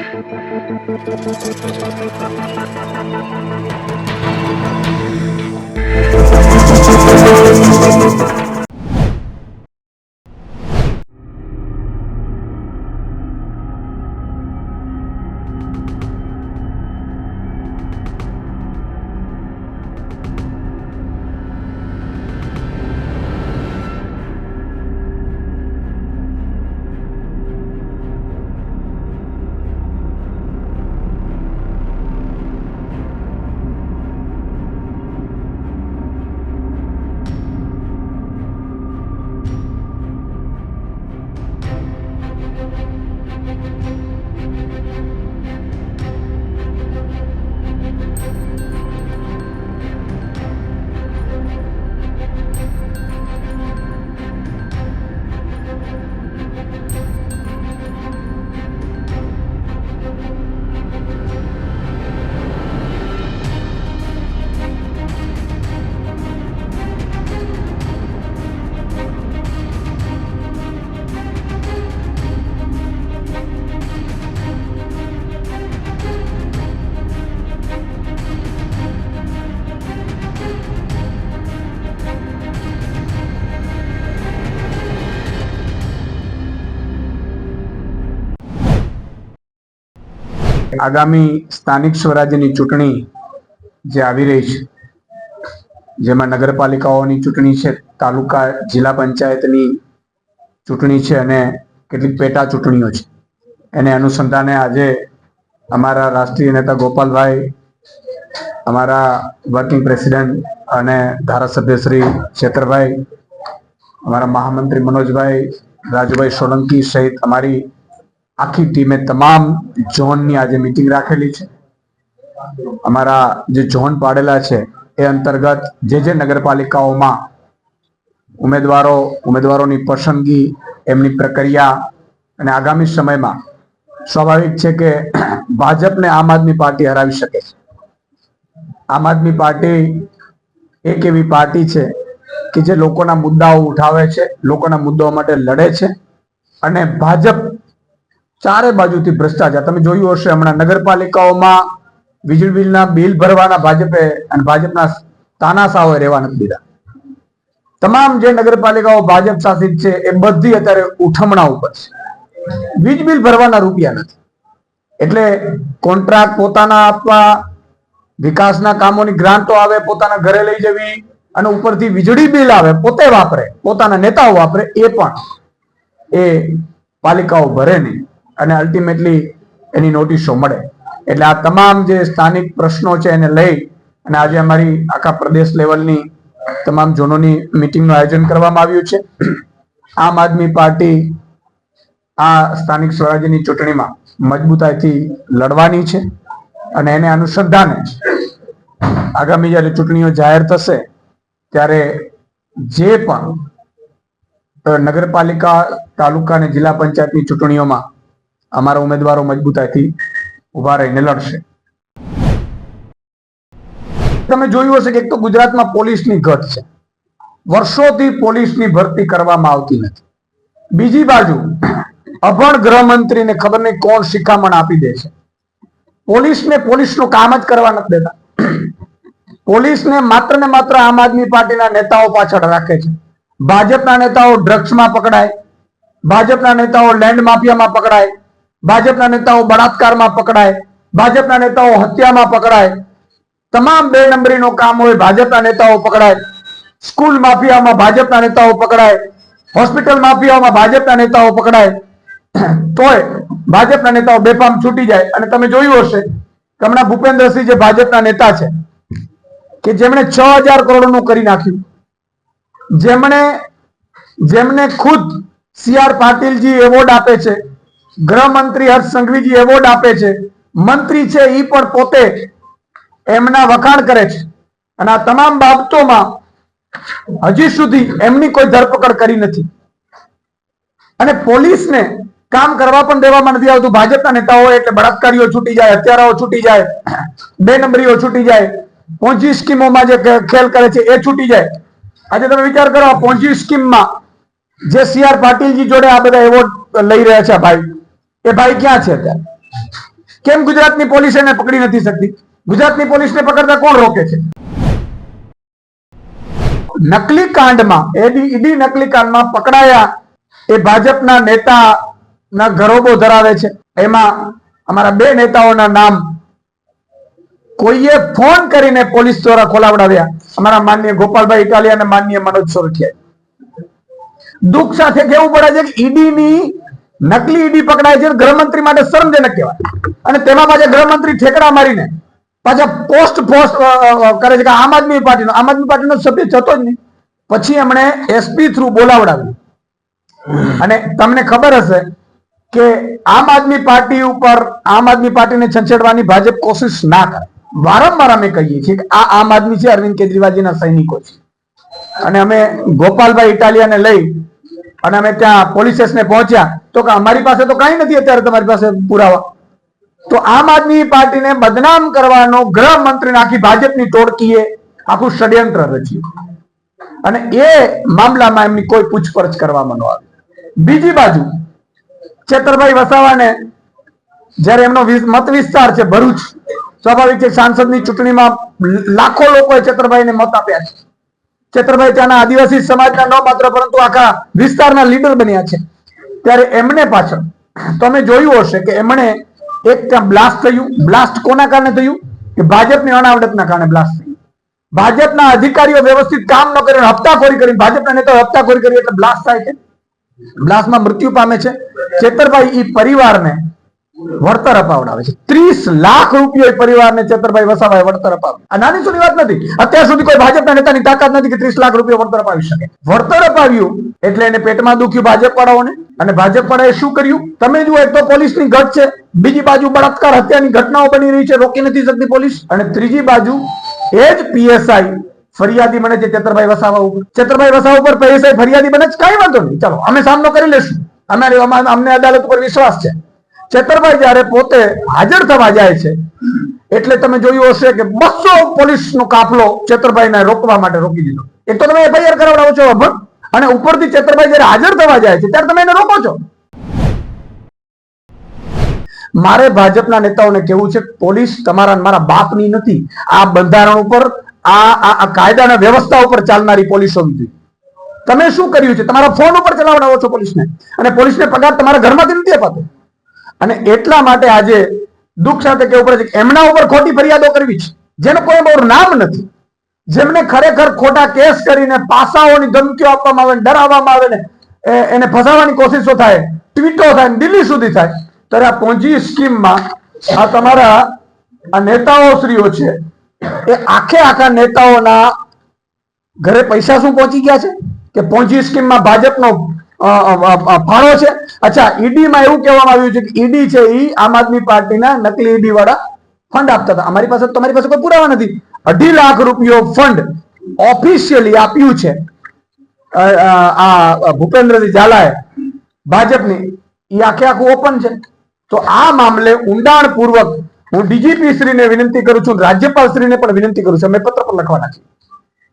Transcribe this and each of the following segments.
Thank you. આગામી સ્થાનિક સ્વરાજ્યની ચૂંટણી જે આવી રહી છે, જેમાં નગરપાલિકાઓની ચૂંટણી છે, તાલુકા, જિલ્લા પંચાયતની ચૂંટણી છે અને કેટલીક પેટા ચૂંટણીઓ છે. એને અનુસંધાને આજે અમારા રાષ્ટ્રીય નેતા ગોપાલભાઈ, અમારા વર્કિંગ પ્રેસિડેન્ટ અને ધારાસભ્ય શ્રી છેતરભાઈ અમારા મહામંત્રી મનોજભાઈ, રાજુભાઈ સોલંકી સહિત અમારી આખી ટીમે તમામ ઝોનની આજે મિટિંગ રાખેલી છે. અમારા જે ઝોન પાડેલા છે, એ અંતર્ગત જે જે નગરપાલિકાઓમાં ઉમેદવારો, ઉમેદવારોની પસંદગી, એમની પ્રક્રિયા અને આગામી સમયમાં સ્વાભાવિક છે કે ભાજપને આમ આદમી પાર્ટી હરાવી શકે છે. આમ આદમી પાર્ટી એક એવી પાર્ટી છે કે જે લોકોના મુદ્દાઓ ઉઠાવે છે, લોકોના મુદ્દાઓ માટે લડે છે અને ભાજપ ચારે બાજુથી ભ્રષ્ટાચાર. તમે જોયું હશે હમણાં નગરપાલિકાઓમાં વીજળી બિલના બિલ ભરવાના ભાજપે અને ભાજપના તાનાશાઓએ રહેવા નથી દીધા. તમામ જે નગરપાલિકાઓ ભાજપ શાસિત છે એ બધી અત્યારે ઉઠમણા ઉપર છે. વીજ બિલ ભરવાના રૂપિયા નથી. એટલે કોન્ટ્રાક્ટ પોતાના આપવા, વિકાસના કામોની ગ્રાન્ટો આવે, પોતાના ઘરે લઈ જવી અને ઉપરથી વીજળી બિલ આવે, પોતે વાપરે, પોતાના નેતાઓ વાપરે એ પણ એ પાલિકાઓ ભરે નહીં. અને અલ્ટિમેટલી એની નોટિસો મળે. એટલે આ તમામ જે સ્થાનિક પ્રશ્નો છે એને લઈ અને આજે અમારી આખા પ્રદેશ લેવલની તમામ ઝોનોની મિટિંગનું આયોજન કરવામાં આવ્યું છે. આમ આદમી પાર્ટી આ સ્થાનિક સ્વરાજ્યની ચૂંટણીમાં મજબૂતાઈથી લડવાની છે અને એને અનુસંધાને આગામી જ્યારે ચૂંટણીઓ જાહેર થશે ત્યારે જે પણ નગરપાલિકા, તાલુકા અને જિલ્લા પંચાયતની ચૂંટણીઓમાં અમારા ઉમેદવારો મજબૂતાઈથી ઊભા રહીને લડશે. તમે જોયું હશે કે એક તો ગુજરાતમાં પોલીસની ઘટ છે. વર્ષોથી પોલીસની ભરતી કરવામાં આવતી નથી. બીજી બાજુ, અભણ ગૃહમંત્રીને ખબર નહીં કોણ શિખામણ આપી દે છે. પોલીસને પોલીસનું કામ જ કરવા નથી દેતા. પોલીસને માત્ર ને માત્ર આમ આદમી પાર્ટીના નેતાઓ પાછળ રાખે છે. ભાજપના નેતાઓ ડ્રગ્સમાં પકડાય. ભાજપના નેતાઓ લેન્ડ માફિયામાં પકડાય. ભાજપના નેતાઓ બળાત્કારમાં પકડાય, ભાજપના નેતાઓ હત્યામાં પકડાય, તમામ બે નંબરીનો કામ હોય ભાજપના નેતાઓ પકડાય, સ્કૂલ માફિયામાં ભાજપના નેતાઓ પકડાય, હોસ્પિટલ માફિયાઓમાં ભાજપના નેતાઓ પકડાય, તોય ભાજપના નેતાઓ બેફામ છૂટી જાય. અને તમે જોયું હશે કે હમણાં ભૂપેન્દ્રસિંહ જે ભાજપના નેતા છે, કે જેમણે છ હજાર કરોડનું કરી નાખ્યું. જેમણે, જેમને ખુદ સી આર પાટીલજી એવોર્ડ આપે છે ગૃહમંત્રી હર્ષ સંઘવીજી એવોર્ડ આપે છે. મંત્રી છે એ પણ પોતે એમના વખાણ કરે છે. અને આ તમામ બાબતોમાં હજી સુધી એમની કોઈ ધરપકડ કરી નથી. અને પોલીસને કામ કરવા પણ દેવામાં નથી આવતું. ભાજપના નેતાઓ એટલે બળાત્કારીઓ છૂટી જાય, હત્યારાઓ છૂટી જાય, બે નંબરીઓ છૂટી જાય. પોંચી સ્કીમોમાં જે ખેલ કરે છે એ છૂટી જાય. આજે તમે વિચાર કરો પોંચી સ્કીમમાં જે સી આર પાટીલજી જોડે આ બધા એવોર્ડ લઈ રહ્યા છે ભાઈ. એ ભાઈ ક્યાં છે અત્યારે? કેમ ગુજરાતની પોલીસ એને પકડી નથી શકતી? ગુજરાતની પોલીસને પકડતા કોણ રોકે છે? નકલી કાંડમાં, એડી, ઈડી નકલી કાંડમાં પકડાયા એ ભાજપના નેતાના ગરોબો ધરાવે છે. એમાં અમારા બે નેતાઓના નામ કોઈએ ફોન કરીને પોલીસ દ્વારા ખોલાવડાવ્યા. અમારા માન્ય ગોપાલભાઈ ઇટાલિયા અને માન્ય મનોજ સોરઠિયા દુઃખ સાથે કહેવું પડે છે કે ઈડી ની નકલી ઈડી પકડાય છે ગૃહમંત્રી માટે શરમજનક કહેવાય. અને તેમાં પાછા ગૃહમંત્રી ઠેકડા મારીને પાછા પોસ્ટ પોસ્ટ કરે છે કે આમ આદમી પાર્ટીનો, આમ આદમી પાર્ટીનો સભ્ય થતો જ નહીં. પછી એમણે એસપી થ્રુ બોલાવડાવ્યું. અને તમને ખબર હશે કે આમ આદમી પાર્ટી ઉપર, આમ આદમી પાર્ટીને છંછેડવાની ભાજપ કોશિશ ના કરે. વારંવાર અમે કહીએ છીએ કે આ આમ આદમી છે, અરવિંદ કેજરીવાલજીના સૈનિકો છે. અને અમે ગોપાલભાઈ ઇટાલિયાને લઈ અને અમે ત્યાં પોલીસ સ્ટેશને પહોંચ્યા. તો કે અમારી પાસે તો કાંઈ નથી અત્યારે તમારી પાસે પુરાવા. તો આમ આદમી પાર્ટીને બદનામ કરવાનો ગૃહમંત્રીને આખી ભાજપની ટોળકીએ આખું ષડયંત્ર રચ્યું. અને એ મામલામાં એમની કોઈ પૂછપરછ કરવામાં ન આવી. બીજી બાજુ છેતરભાઈ વસાવાને જ્યારે એમનો મત વિસ્તાર છે ભરૂચ, સ્વાભાવિક છે સાંસદની ચૂંટણીમાં લાખો લોકોએ છેતરભાઈને મત આપ્યા છે. છેતરભાઈ ત્યાંના આદિવાસી સમાજના ન માત્ર પરંતુ આખા વિસ્તારના લીડર બન્યા છે. ત્યારે એમને પાછળ, તમે જોયું હશે કે એમણે એક ત્યાં બ્લાસ્ટ થયું. બ્લાસ્ટ કોના કારણે થયું? કે ભાજપની અનાવડતના કારણે બ્લાસ્ટ થયું. ભાજપના અધિકારીઓ વ્યવસ્થિત કામ ન કરીને હપ્તાખોરી કરીને ભાજપના નેતાઓ હપ્તાખોરી કરી એટલે બ્લાસ્ટ થાય છે. બ્લાસ્ટમાં મૃત્યુ પામે છે. ચેતરભાઈ એ પરિવારને વળતર અપાવડાવે છે. ત્રીસ લાખ રૂપિયા પરિવારને ચેતરભાઈ વસાભાઈ વળતર અપાવે આ નાની સુની વાત નથી. અત્યાર સુધી કોઈ ભાજપના નેતાની તાકાત નથી કે ત્રીસ લાખ રૂપિયા વળતર અપાવી શકે. વળતર અપાવ્યું એટલે એને પેટમાં દુખ્યું ભાજપ વાળાઓને અને ભાજપ વાળાએ શું કર્યું? તમે જુઓ, એક તો પોલીસની ઘટ છે. બીજી બાજુ બળાત્કાર હત્યાની ઘટનાઓ બની રહી છે. રોકી નથી શકતી પોલીસ. અને ત્રીજી બાજુ એ જ પીએસઆઈ ફરિયાદી બને છે ચેતરભાઈ વસાવા ઉપર. ચેતરભાઈ વસાવા ઉપર પીએસઆઈ ફરિયાદી બને છે? કઈ વાંધો નહીં. ચાલો, અમે સામનો કરી લેશું. અમારે અમા- અમને અદાલત ઉપર વિશ્વાસ છે. ચેતરભાઈ જ્યારે પોતે હાજર થવા જાય છે, એટલે તમે જોયું હશે કે બસો પોલીસનો કાફલો ચેતરભાઈને રોકવા માટે રોકી દીધો. એક તો તમે એફઆઈઆર કરાવડાવો છો અભણ, અને ઉપરથી ચેતરભાઈ જ્યારે હાજર થવા જાય છે, ત્યારે તમે એને રોકો છો. મારે ભાજપના નેતાઓને કેવું છે પોલીસ તમારા મારા બાપની નથી. આ બંધારણ ઉપર, આ આ કાયદાના વ્યવસ્થા ઉપર ચાલનારી પોલીસ જોઈએ તમે શું કર્યું છે? તમારા ફોન ઉપર ચલાવડાવો છો પોલીસને. અને પોલીસને પગાર તમારા ઘરમાંથી નથી અપાતો. અને એટલા માટે આજે દુઃખ સાથે કેવું પડે છે એમના ઉપર ખોટી ફરિયાદો કરવી છે. જેનું કોઈ બહુ નામ નથી. જેમને ખરેખર ખોટા કેસ કરીને પાસાઓની ધમકીઓ આપવામાં આવે ડરાવવામાં આવે ને એને ફસાવવાની કોશિશો થાય, ટ્વીટો થાય દિલ્હી સુધી થાય, ત્યારે આ પોંજી સ્કીમમાં આ તમારા આ નેતાઓ શ્રીઓ છે, એ આખે આખા નેતાઓના ઘરે પૈસા શું પહોંચી ગયા છે? કે પોંજી સ્કીમમાં ભાજપનો ફાળો છે. અચ્છા, ઈડીમાં એવું કહેવામાં આવ્યું છે કે ઈડી છે એ આમ આદમી પાર્ટીના નકલી ઈડી વાળા ફંડ આપતા હતા. અમારી પાસે, તમારી પાસે કોઈ પુરાવા નથી. અઢી લાખ રૂપિયો ફંડ ઓફિશિયલી આપ્યું છે. આ ભૂપેન્દ્રસિંહ ઝાલાએ ભાજપની. એ આખે આખું ઓપન છે. તો આ મામલે ઊંડાણપૂર્વક હું ડીજીપી શ્રીને વિનંતી કરું છું રાજ્યપાલ શ્રીને પણ વિનંતી કરું છું. મેં પત્ર પર લખવાના છીએ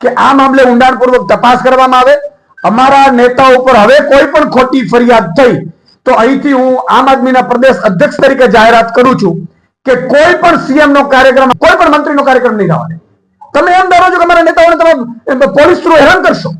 કે આ મામલે ઊંડાણપૂર્વક તપાસ કરવામાં આવે. અમારા નેતાઓ ઉપર હવે કોઈ પણ ખોટી ફરિયાદ થઈ, તો અહીંથી હું આમ આદમીના પ્રદેશ અધ્યક્ષ તરીકે જાહેરાત કરું છું કે કોઈ પણ સીએમ નો કાર્યક્રમ, કોઈ પણ મંત્રીનો કાર્યક્રમ નહીં થવા તમે એમ ધારો છો કે અમારા નેતાઓને તમે પોલીસ થ્રુ હેરાન કરશો.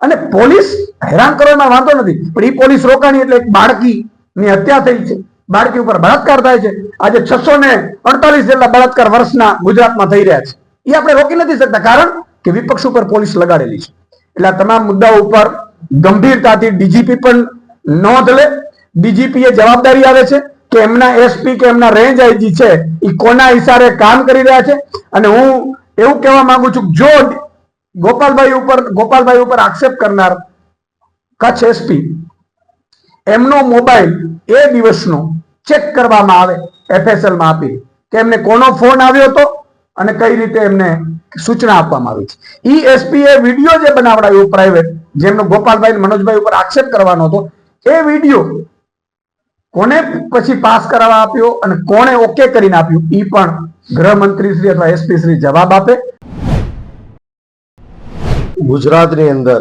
અને પોલીસ હેરાન કરવામાં વાંધો નથી, પણ એ પોલીસ રોકાણી એટલે એક બાળકી ની હત્યા થઈ છે. બાળકી ઉપર બળાત્કાર થાય છે. આજે છસો ને અડતાલીસ જેટલા બળાત્કાર વર્ષના ગુજરાતમાં થઈ રહ્યા છે. એ આપણે રોકી નથી શકતા. કારણ કે વિપક્ષ ઉપર પોલીસ લગાડેલી છે. એટલે તમામ મુદ્દાઓ ઉપર ગંભીરતાથી ડીજીપી પણ નોંધ લે. ડીજીપી એ જવાબદારી આવે છે કે એમના એસપી કે એમના રેન્જ આઈજી છે, એ કોના ઇશારે કામ કરી રહ્યા છે. અને હું એવું કહેવા માંગુ છું, જો ગોપાલભાઈ ઉપર ગોપાલભાઈ ઉપર આક્ષેપ કરનાર કચ્છ એસપી એમનો મોબાઈલ એ દિવસનો ચેક કરવામાં આવે, એફએસએલમાં આપી. કે એમને કોનો ફોન આવ્યો હતો? અને કઈ રીતે એમને સૂચના આપવામાં આવી છે. ઈ એસપી એ વીડિયો જે બનાવડાયો પ્રાઇવેટ જેમનો ગોપાલભાઈ મનોજભાઈ ઉપર આક્ષેપ કરવાનો હતો, એ વીડિયો કોને પછી પાસ કરાવવા આપ્યો અને કોણે ઓકે કરીને આપ્યું, ઈ પણ ગૃહમંત્રી શ્રી અથવા એસપી શ્રી જવાબ આપે. ગુજરાતની અંદર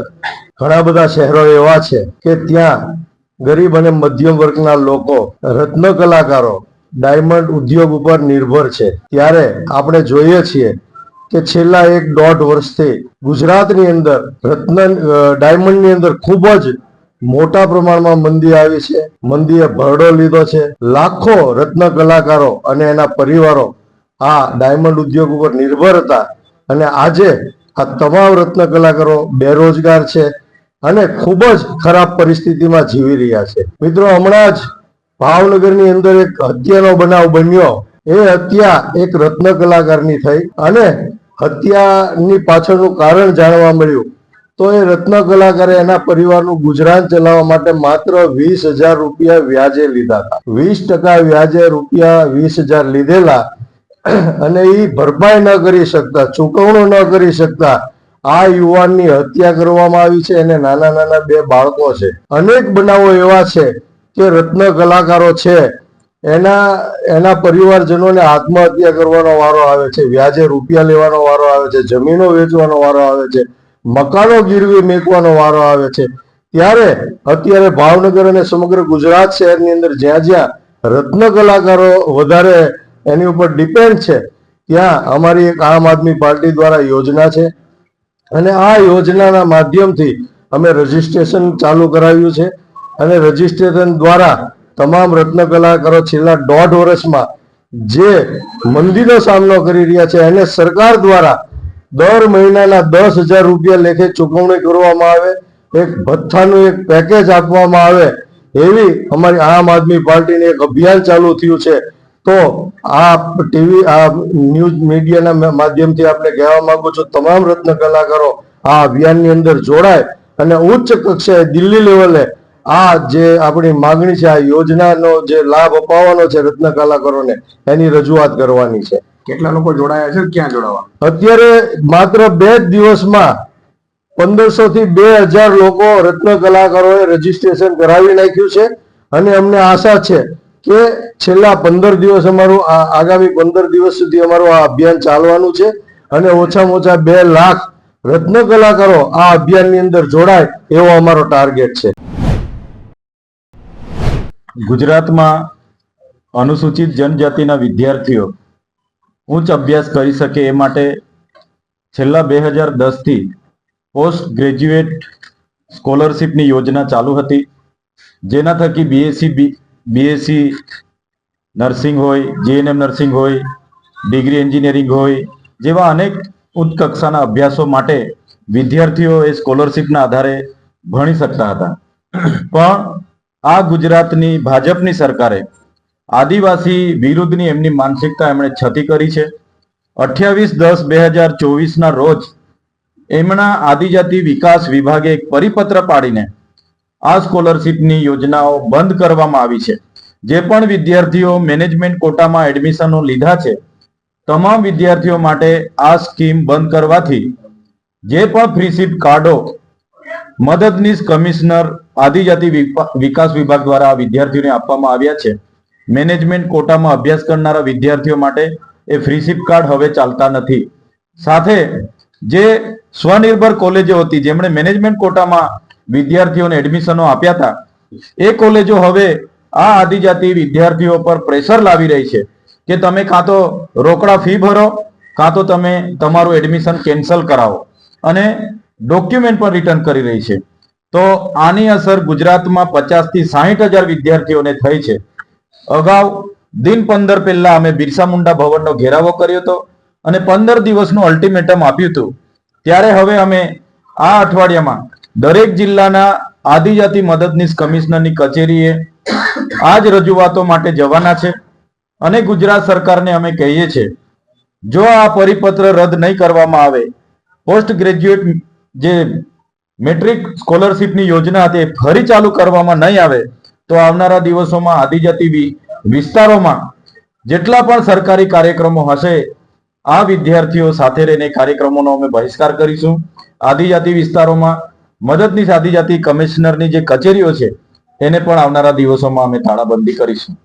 ઘણા બધા શહેરો એવા છે કે ત્યાં ગરીબ અને મધ્યમ વર્ગના લોકો રત્ન કલાકારો ડાયમંડ ઉદ્યોગ ઉપર નિર્ભર છે. ત્યારે આપણે જોઈએ છીએ કે છેલ્લા એક દોઢ વર્ષથી ગુજરાતની અંદર રત્ન ડાયમંડની અંદર ખૂબ જ મોટા પ્રમાણમાં મંદી આવી છે. મંદીએ ભરડો લીધો છે. લાખો રત્ન કલાકારો અને એના પરિવારો આ ડાયમંડ ઉદ્યોગ ઉપર નિર્ભર હતા અને આજે આ તમામ રત્ન કલાકારો બેરોજગાર છે અને ખૂબ જ ખરાબ પરિસ્થિતિમાં જીવી રહ્યા છે. મિત્રો, હમણાં જ ભાવનગરની અંદર એક હત્યાનો બનાવ બન્યો. એ હત્યા એક રત્ન કલાકારની થઈ અને હત્યાની પાછળનું કારણ જાણવા મળ્યું. તો એ રત્ન કલાકારે એના પરિવારનું ગુજરાન ચલાવવા માટે માત્ર વીસ હજાર રૂપિયા વ્યાજે લીધા હતા. વીસ ટકા વ્યાજે રૂપિયા વીસ હજાર લીધેલા અને એ ભરપાઈ ન કરી શકતા, ચુકવણો ન કરી શકતા આ યુવાનની હત્યા કરવામાં આવી છે. અને નાના નાના બે બાળકો છે. અનેક બનાવો એવા છે કે રત્ન કલાકારો છે, એના એના પરિવારજનોને આત્મહત્યા કરવાનો વારો આવે છે, વ્યાજે રૂપિયા લેવાનો વારો આવે છે, જમીનો વેચવાનો વારો આવે છે, મકાનો ગીરવી મેકવાનો વારો આવે છે. ત્યારે અત્યારે ભાવનગર અને સમગ્ર ગુજરાત શહેરની અંદર જ્યાં જ્યાં રત્ન કલાકારો વધારે એની ઉપર ડિપેન્ડ છે, ત્યાં અમારી એક આમ આદમી પાર્ટી દ્વારા યોજના છે. અને આ યોજનાના માધ્યમથી અમે રજીસ્ટ્રેશન ચાલુ કરાવ્યું છે. અને રજીસ્ટ્રેશન દ્વારા તમામ રત્ન કલાકારો છેલ્લા દોઢ વર્ષમાં જે મંદીનો સામનો કરી રહ્યા છે, એને સરકાર દ્વારા દર મહિનાના દસ હજાર રૂપિયા લેખે ચૂકવણી કરવામાં આવે, એક ભથ્થાનું એક પેકેજ આપવામાં આવે, એવી અમારી આમ આદમી પાર્ટીને એક અભિયાન ચાલુ થયું છે. તો આ ટીવી, આ ન્યૂઝ મીડિયાના માધ્યમથી આપણે કહેવા માંગુ છું, તમામ રત્ન કલાકારો આ અભિયાનની અંદર જોડાય અને ઉચ્ચ કક્ષાએ દિલ્હી લેવલે આ જે આપણી માંગણી છે આ યોજનાનો જે લાભ અપાવવાનો છે રત્ન કલાકારોને એની રજૂઆત કરવાની છે. કેટલા લોકો જોડાયા છે ક્યાં જોડાવા? અત્યારે માત્ર બે જ દિવસમાં પંદરસો થી બે હજાર લોકો રત્ન કલાકારોએ રજીસ્ટ્રેશન કરાવી નાખ્યું છે અને અમને આશા છે કે છેલ્લા પંદર દિવસ અમારું આ આગામી પંદર દિવસ સુધી અમારું આ અભિયાન ચાલવાનું છે અને ઓછામાં ઓછા બે લાખ રત્ન કલાકારો આ અભિયાનની અંદર જોડાય એવો અમારો ટાર્ગેટ છે. ગુજરાતમાં અનુસૂચિત જનજાતિના વિદ્યાર્થીઓ ઉચ્ચ અભ્યાસ કરી શકે એ માટે છેલ્લા બે હજાર દસથી પોસ્ટ ગ્રેજ્યુએટ સ્કોલરશીપની યોજના ચાલુ હતી. જેના થકી બીએસસી બીએસસી નર્સિંગ હોય જીએનએમ નર્સિંગ હોય, ડિગ્રી એન્જિનિયરિંગ હોય, જેવા અનેક ઉચ્ચ કક્ષાના અભ્યાસો માટે વિદ્યાર્થીઓ એ સ્કોલરશીપના આધારે ભણી શકતા હતા. પણ આ ગુજરાતની ભાજપની સરકારે આદિવાસી વિરુદ્ધની એમની માનસિકતા એમણે છતી કરી છે. અઠ્યાવીસ દસ બે હજાર ચોવીસના રોજ એમના આદિજાતિ વિકાસ વિભાગે એક પરિપત્ર પાડીને આ સ્કોલરશીપની યોજનાઓ બંધ કરવામાં આવી છે. જે પણ વિદ્યાર્થીઓ મેનેજમેન્ટ કોટામાં એડમિશનો લીધા છે, તમામ વિદ્યાર્થીઓ માટે આ સ્કીમ બંધ કરવાથી જે પણ ફ્રીશીપ કાર્ડો, મદદનીશ કમિશનર આદિજાતિ વિકાસ વિભાગ દ્વારા વિદ્યાર્થીઓને આપવામાં આવ્યા છે. મેનેજમેન્ટ કોટામાં અભ્યાસ કરનારા વિદ્યાર્થીઓ માટે એ ફ્રીશીપ કાર્ડ હવે ચાલતા નથી. સાથે જે સ્વનિર્ભર કોલેજો હતી, જેમણે મેનેજમેન્ટ કોટામાં વિદ્યાર્થીઓને એડમિશનો આપ્યા હતા, એ કોલેજો હવે આ આદિજાતિ વિદ્યાર્થીઓ પર પ્રેશર લાવી રહી છે કે તમે કાં તો રોકડા ફી ભરો, કાં તો તમે તમારું એડમિશન કેન્સલ કરાવો. અને ડોક્યુમેન્ટ પણ રિટર્ન કરી રહી છે. તો આની અસર ગુજરાતમાં પચાસથી સાહીઠ હજાર વિદ્યાર્થીઓને થઈ છે. અગાઉ દિન પંદર પહેલા અમે બિરસા મુંડા ભવનનો ઘેરાવો કર્યો હતો અને પંદર દિવસનું અલ્ટિમેટમ આપ્યું હતું. ત્યારે હવે અમે આ અઠવાડિયામાં દરેક જિલ્લાના આદિજાતિ મદદનીશ કમિશનરની કચેરીએ આ જ રજૂઆતો માટે જવાના છે અને ગુજરાત સરકારને અમે કહીએ છીએ, જો આ પરિપત્ર રદ નહીં કરવામાં આવે, પોસ્ટ ગ્રેજ્યુએટ જે મેટ્રિક સ્કોલરશિપની યોજના હતી ફરી ચાલુ કરવામાં નહીં આવે, તો આવનારા દિવસોમાં આદિજાતિ વિસ્તારોમાં જેટલા પણ સરકારી કાર્યક્રમો હશે, આ વિદ્યાર્થીઓ સાથે રહીને કાર્યક્રમોનો અમે બહિષ્કાર કરીશું. આદિજાતિ વિસ્તારોમાં મદદનીશ આદિજાતિ કમિશનરની જે કચેરીઓ છે, એને પણ આવનારા દિવસોમાં અમે તાળાબંધી કરીશું.